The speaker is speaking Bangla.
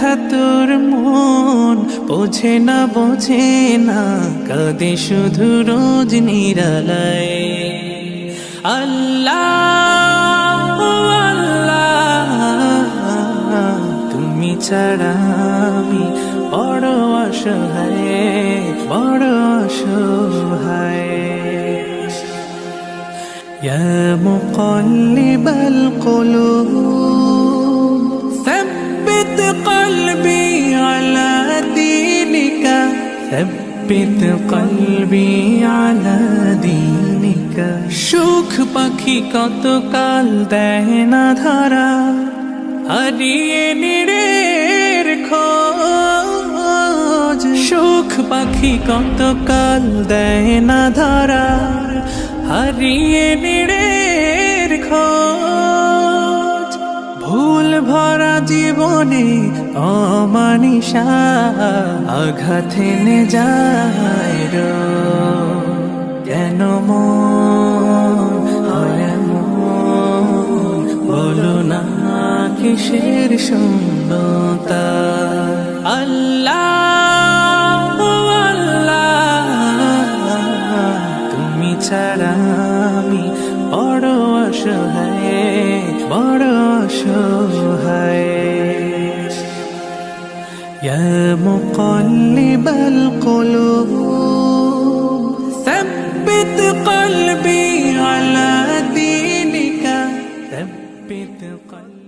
ব্যথা তোর মন বোঝে না বোঝে না কাঁদে শুধু রোজ নিরালায় আল্লাহ আল্লাহ তুমি ছাড়া আমি বড় অসহায় বড় অসহায় يا مقلب القلوب ثبت قلبي على دينك সুখ পাখি কত কাল দেয় না ধরা হারিয়ে নিরের খোঁজ সুখ পাখি কত কাল দেয় না ধরা হারিয়ে নিরের খোঁজ ভুল ভরা জীবনে অমানিসা আঘাত এনে যায়। কেন মন বলো না কিসের শূন্যতা আল্লাহ আল্লাহ, তুমি ছাড়া আমি বড় অসহায়, বড় شهيت يا مقلب القلوب ثبت قلبي على دينك. ثبت قلبي.